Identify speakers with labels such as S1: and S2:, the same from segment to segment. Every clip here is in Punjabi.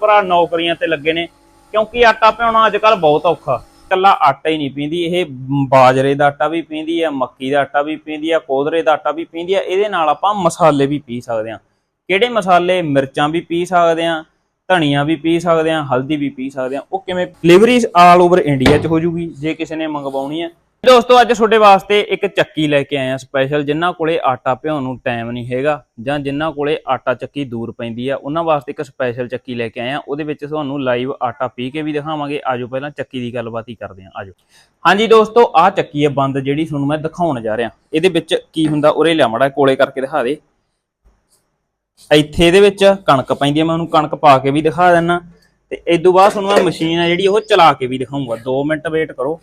S1: ਭਰਾ ਨੌਕਰੀਆਂ ਤੇ ਲੱਗੇ ਨੇ, ਕਿਉਂਕਿ ਆਟਾ ਪਿਆਉਣਾ ਅੱਜ ਕੱਲ ਬਹੁਤ ਔਖਾ। ਕੱਲਾ ਆਟਾ ਹੀ ਨਹੀਂ ਪੀਂਦੀ, ਇਹ ਬਾਜਰੇ ਦਾ ਆਟਾ ਵੀ ਪੀਂਦੀ ਹੈ ਮੱਕੀ ਦਾ ਆਟਾ ਵੀ ਪੀਂਦੀ ਆ, ਕੋਦਰੇ ਦਾ ਆਟਾ ਵੀ ਪੀਂਦੀ ਹੈ ਇਹਦੇ ਨਾਲ ਆਪਾਂ ਮਸਾਲੇ ਵੀ ਪੀ ਸਕਦੇ ਹਾਂ। ਕਿਹੜੇ ਮਸਾਲੇ? ਮਿਰਚਾਂ ਵੀ ਪੀ ਸਕਦੇ ਹਾਂ, ਧਨੀਆ ਵੀ ਪੀ ਸਕਦੇ ਹਾਂ, ਹਲਦੀ ਵੀ ਪੀ ਸਕਦੇ ਹਾਂ। ਉਹ ਕਿਵੇਂ? ਡਿਲੀਵਰੀ ਆਲ ਓਵਰ ਇੰਡੀਆ 'ਚ ਹੋ ਜੂਗੀ, ਜੇ ਕਿਸੇ ਨੇ ਮੰਗਵਾਉਣੀ ਹੈ। ਦੋਸਤੋ, ਅੱਜ ਤੁਹਾਡੇ ਵਾਸਤੇ ਇੱਕ ਚੱਕੀ ਲੈ ਕੇ ਆਏ ਆ ਸਪੈਸ਼ਲ ਜਿਨ੍ਹਾਂ ਕੋਲੇ ਆਟਾ ਭਿਉਣ ਨੂੰ ਟਾਈਮ ਨਹੀਂ ਹੈਗਾ ਜਾਂ ਜਿਨ੍ਹਾਂ ਕੋਲੇ ਆਟਾ ਚੱਕੀ ਦੂਰ ਪੈਂਦੀ ਆ, ਉਹਨਾਂ ਵਾਸਤੇ ਇੱਕ ਸਪੈਸ਼ਲ ਚੱਕੀ ਲੈ ਕੇ ਆਏ ਆ ਉਹਦੇ ਵਿੱਚ ਤੁਹਾਨੂੰ ਲਾਈਵ ਆਟਾ ਪੀ ਕੇ ਵੀ ਦਿਖਾਵਾਂਗੇ। ਆਜੋ ਪਹਿਲਾਂ ਚੱਕੀ ਦੀ ਗੱਲਬਾਤ ਹੀ ਕਰਦੇ ਆ ਆਜੋ। ਹਾਂਜੀ ਦੋਸਤੋ ਆਹ ਚੱਕੀ ਹੈ ਬੰਦ, ਜਿਹੜੀ ਤੁਹਾਨੂੰ ਮੈਂ ਦਿਖਾਉਣ ਜਾ ਰਿਹਾ। ਇਹਦੇ ਵਿੱਚ ਕੀ ਹੁੰਦਾ, ਉਰੇ ਲਿਆ ਮੜਾ ਕੋਲੇ ਕਰਕੇ ਦਿਖਾ ਦੇ। ਇੱਥੇ ਇਹਦੇ ਵਿੱਚ ਕਣਕ ਪੈਂਦੀ ਹੈ ਮੈਂ ਉਹਨੂੰ ਕਣਕ ਪਾ ਕੇ ਵੀ ਦਿਖਾ ਦਿੰਨਾ। ਤੇ ਇਸ ਤੋਂ ਬਾਅਦ ਤੁਹਾਨੂੰ ਮੈਂ ਮਸ਼ੀਨ ਆ ਜਿਹੜੀ, ਉਹ ਚਲਾ ਕੇ ਵੀ ਦਿਖਾਉਂਗਾ 2 ਮਿੰਟ ਵੇਟ ਕਰੋ।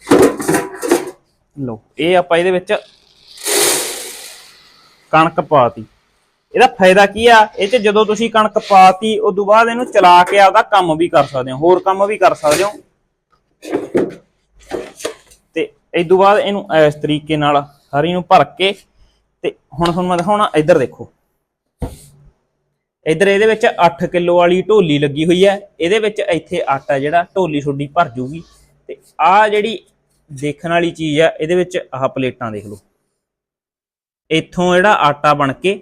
S1: ਲਓ, ਇਹ ਆਪਾਂ ਇਹਦੇ ਵਿੱਚ ਕਣਕ ਪਾਤੀ। ਇਹਦਾ ਫਾਇਦਾ ਕੀ ਆ? ਇਹ ਚ ਜਦੋਂ ਤੁਸੀਂ ਕਣਕ ਪਾਤੀ ਉਸ ਤੋਂ ਬਾਅਦ ਇਹਨੂੰ ਚਲਾ ਕੇ ਆਪਦਾ ਕੰਮ ਵੀ ਕਰ ਸਕਦੇ ਹੋ, ਹੋਰ ਕੰਮ ਵੀ ਕਰ ਸਕਦੇ ਹੋ। ਤੇ ਇਸ ਤੋਂ ਬਾਅਦ ਇਹਨੂੰ ਇਸ ਤਰੀਕੇ ਨਾਲ ਹਰੀ ਨੂੰ ਭਰ ਕੇ ਤੇ ਹੁਣ ਤੁਹਾਨੂੰ ਮੈਂ ਦਿਖਾਉਣਾ, ਇੱਧਰ ਦੇਖੋ। ਇੱਧਰ ਇਹਦੇ ਵਿੱਚ 8 ਕਿਲੋ ਵਾਲੀ ਢੋਲੀ ਲੱਗੀ ਹੋਈ ਹੈ। ਇਹਦੇ ਵਿੱਚ ਇੱਥੇ ਆਟਾ ਜਿਹੜਾ, ਢੋਲੀ ਛੋਡੀ ਭਰ ਜੂਗੀ। ਤੇ ਆਹ ਜਿਹੜੀ ਦੇਖਣ ਵਾਲੀ ਚੀਜ਼ ਆ, ਇਹਦੇ ਵਿੱਚ ਆਹ ਪਲੇਟਾਂ ਦੇਖ ਲਓ। ਇੱਥੋਂ ਜਿਹੜਾ ਆਟਾ ਬਣ ਕੇ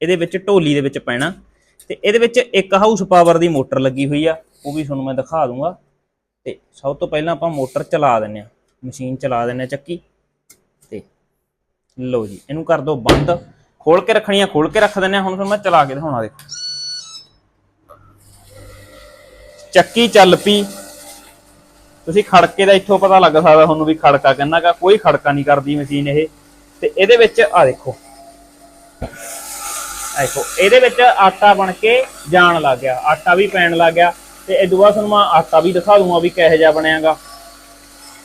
S1: ਇਹਦੇ ਵਿੱਚ ਢੋਲੀ ਦੇ ਵਿੱਚ ਪੈਣਾ, ਤੇ ਇਹਦੇ ਵਿੱਚ ਇੱਕ ਹਾਊਸ ਪਾਵਰ ਦੀ ਮੋਟਰ ਲੱਗੀ ਹੋਈ ਆ, ਉਹ ਵੀ ਤੁਹਾਨੂੰ ਮੈਂ ਦਿਖਾ ਦੂੰਗਾ। ਤੇ ਸਭ ਤੋਂ ਪਹਿਲਾਂ ਆਪਾਂ ਮੋਟਰ ਚਲਾ ਦਿੰਨੇ ਆ ਮਸ਼ੀਨ ਚਲਾ ਦਿੰਨੇ ਆ ਚੱਕੀ। ਤੇ ਲਓ ਜੀ, ਇਹਨੂੰ ਕਰ ਦਿਓ ਬੰਦ। ਖੋਲ ਕੇ ਰੱਖਣੀ ਆ, ਖੋਲ ਕੇ ਰੱਖ ਦਿੰਨੇ ਆ ਹੁਣ ਤੁਹਾਨੂੰ ਮੈਂ ਚਲਾ ਕੇ ਦਿਖਾਉਣਾ ਦੇਖੋ। ਚੱਕੀ ਚੱਲ ਪਈ। ਤੁਸੀਂ ਖੜਕੇ ਦਾ ਇੱਥੋਂ ਪਤਾ ਲੱਗ ਸਕਦਾ ਤੁਹਾਨੂੰ ਵੀ ਖੜਕਾ ਕਿੰਨਾ ਕਾ ਕੋਈ ਖੜਕਾ ਨਹੀਂ ਕਰਦੀ ਮਸ਼ੀਨ ਇਹ। ਤੇ ਇਹਦੇ ਵਿੱਚ ਆ ਦੇਖੋ। ਦੇਖੋ, ਇਹਦੇ ਵਿੱਚ ਆਟਾ ਬਣ ਕੇ ਜਾਣ ਲੱਗ ਗਿਆ। ਆਟਾ ਵੀ ਪੈਣ ਲੱਗ ਗਿਆ। ਤੇ ਇਹ ਦੁਆ ਤੁਹਾਨੂੰ ਮੈਂ ਆਟਾ ਵੀ ਦਿਖਾ ਦੂੰਗਾ ਵੀ ਕਿਹੋ ਜਿਹਾ ਬਣਿਆਗਾ।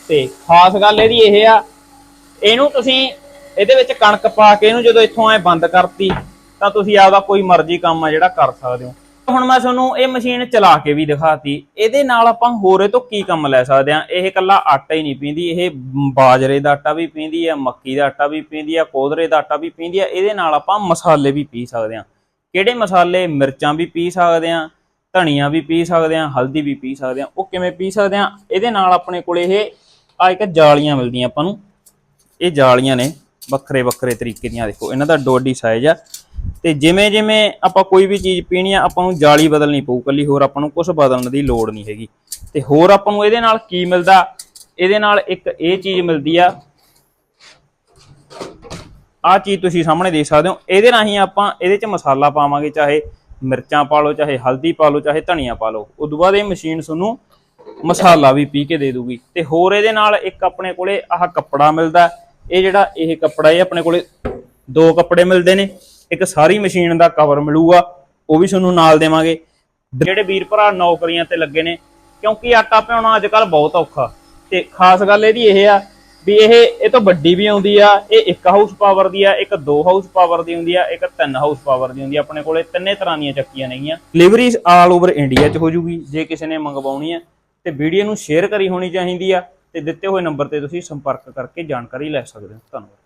S1: ਤੇ ਖਾਸ ਗੱਲ ਇਹਦੀ ਇਹ ਆ, ਇਹਨੂੰ ਤੁਸੀਂ ਇਹਦੇ ਵਿੱਚ ਕਣਕ ਪਾ ਕੇ ਇਹਨੂੰ ਜਦੋਂ ਇੱਥੋਂ ਐ ਬੰਦ ਕਰਤੀ, ਤਾਂ ਤੁਸੀਂ ਆਪਦਾ ਕੋਈ ਮਰਜ਼ੀ ਕੰਮ ਆ ਜਿਹੜਾ ਕਰ ਸਕਦੇ ਹੋ। ਹੁਣ ਮੈਂ ਤੁਹਾਨੂੰ ਇਹ ਮਸ਼ੀਨ ਚਲਾ ਕੇ ਵੀ ਦਿਖਾਤੀ। ਇਹਦੇ ਨਾਲ ਆਪਾਂ ਹੋਰ ਇਹ ਤੋਂ ਕੀ ਕੰਮ ਲੈ ਸਕਦੇ ਆ ਇਹ ਇਕੱਲਾ ਆਟਾ ਹੀ ਨਹੀਂ ਪੀਂਦੀ, ਇਹ ਬਾਜਰੇ ਦਾ ਆਟਾ ਵੀ ਪੀਂਦੀ ਹੈ, ਮੱਕੀ ਦਾ ਆਟਾ ਵੀ ਪੀਂਦੀ ਹੈ, ਕੋਦਰੇ ਦਾ ਆਟਾ ਵੀ ਪੀਂਦੀ ਹੈ। ਇਹਦੇ ਨਾਲ ਆਪਾਂ ਮਸਾਲੇ ਵੀ ਪੀ ਸਕਦੇ ਆ ਕਿਹੜੇ ਮਸਾਲੇ? ਮਿਰਚਾਂ ਵੀ ਪੀ ਸਕਦੇ ਆ ਧਨੀਆ ਵੀ ਪੀ ਸਕਦੇ ਆ ਹਲਦੀ ਵੀ ਪੀ ਸਕਦੇ ਆ ਉਹ ਕਿਵੇਂ ਪੀ ਸਕਦੇ ਆ ਇਹਦੇ ਨਾਲ ਆਪਣੇ ਕੋਲ ਇਹ ਆ ਇੱਕ ਜਾਲੀਆਂ ਮਿਲਦੀਆਂ ਆਪਾਂ ਨੂੰ। ਇਹ ਜਾਲੀਆਂ ਨੇ ਵੱਖਰੇ ਵੱਖਰੇ ਤਰੀਕੇ ਦੀਆਂ। ਦੇਖੋ, ਇਹਨਾਂ ਦਾ ਡੋਡੀ ਸਾਈਜ਼ ਆ। ਤੇ ਜਿਵੇਂ ਜਿਵੇਂ ਆਪਾਂ ਕੋਈ ਵੀ ਚੀਜ਼ ਪੀਣੀ ਆ, ਆਪਾਂ ਨੂੰ ਜਾਲੀ ਬਦਲਣੀ ਪਊ ਕੱਲੀ, ਹੋਰ ਆਪਾਂ ਨੂੰ ਕੁਝ ਬਦਲਣ ਦੀ ਲੋੜ ਨਹੀਂ ਹੈਗੀ। ਤੇ ਹੋਰ ਆਪਾਂ ਨੂੰ ਇਹਦੇ ਨਾਲ ਕੀ ਮਿਲਦਾ? ਇਹਦੇ ਨਾਲ ਇੱਕ ਇਹ ਚੀਜ਼ ਮਿਲਦੀ ਆ। ਆ ਚੀਜ਼ ਤੁਸੀਂ ਸਾਹਮਣੇ ਦੇਖ ਸਕਦੇ ਹੋ। ਇਹਦੇ ਰਾਹੀਂ ਆਪਾਂ ਇਹਦੇ ਚ ਮਸਾਲਾ ਪਾਵਾਂਗੇ, ਚਾਹੇ ਮਿਰਚਾਂ ਪਾ ਲਓ, ਚਾਹੇ ਹਲਦੀ ਪਾ ਲਓ, ਚਾਹੇ ਧਨੀਆ ਪਾ ਲਓ। ਉਦੋਂ ਬਾਅਦ ਇਹ ਮਸ਼ੀਨ ਤੁਹਾਨੂੰ ਮਸਾਲਾ ਵੀ ਪੀ ਕੇ ਦੇ ਦੂਗੀ ਤੇ ਹੋਰ ਇਹਦੇ ਨਾਲ ਇੱਕ ਆਪਣੇ ਕੋਲੇ ਆਹ ਕੱਪੜਾ ਮਿਲਦਾ। ਇਹ ਜਿਹੜਾ ਇਹ ਕੱਪੜਾ ਇਹ ਆਪਣੇ ਕੋਲੇ ਦੋ ਕੱਪੜੇ ਮਿਲਦੇ ਨੇ। ਇੱਕ ਸਾਰੀ ਮਸ਼ੀਨ ਦਾ ਕਵਰ ਮਿਲੂਗਾ ਉਹ ਵੀ ਤੁਹਾਨੂੰ ਨਾਲ ਦੇਵਾਂਗੇ। ਜਿਹੜੇ ਵੀਰ ਭਰਾ ਨੌਕਰੀਆਂ ਤੇ ਲੱਗੇ ਨੇ ਕਿਉਂਕਿ ਆਟਾ ਪਿਆਉਣਾ ਅੱਜ ਕੱਲ ਬਹੁਤ ਔਖਾ। ਤੇ ਖਾਸ ਗੱਲ ਇਹਦੀ ਇਹ ਆ ਵੀ ਇਹ ਇਹ ਤੋਂ ਵੱਡੀ ਵੀ ਆਉਂਦੀ ਆ ਇਹ ਇੱਕ ਹਾਊਸ ਪਾਵਰ ਦੀ ਆ ਇੱਕ ਦੋ ਹਾਊਸ ਪਾਵਰ ਦੀ ਹੁੰਦੀ ਆ ਇੱਕ ਤਿੰਨ ਹਾਊਸ ਪਾਵਰ ਦੀ ਹੁੰਦੀ ਆ। ਆਪਣੇ ਕੋਲੇ ਤਿੰਨੇ ਤਰ੍ਹਾਂ ਦੀਆਂ ਚੱਕੀਆਂ ਨੇਗੀਆਂ। ਡਿਲੀਵਰੀਜ਼ ਆਲ ਓਵਰ ਇੰਡੀਆ 'ਚ ਹੋ ਜੂਗੀ ਜੇ ਕਿਸੇ ਨੇ ਮੰਗਵਾਉਣੀ ਆ। ਤੇ ਵੀਡੀਓ ਨੂੰ ਸ਼ੇਅਰ ਕਰੀ ਹੋਣੀ ਚਾਹੀਦੀ ਆ ਤੇ ਦਿੱਤੇ ਹੋਏ ਨੰਬਰ ਤੇ ਤੁਸੀਂ ਸੰਪਰਕ ਕਰਕੇ ਜਾਣਕਾਰੀ ਲੈ ਸਕਦੇ ਹੋ। ਧੰਨਵਾਦ।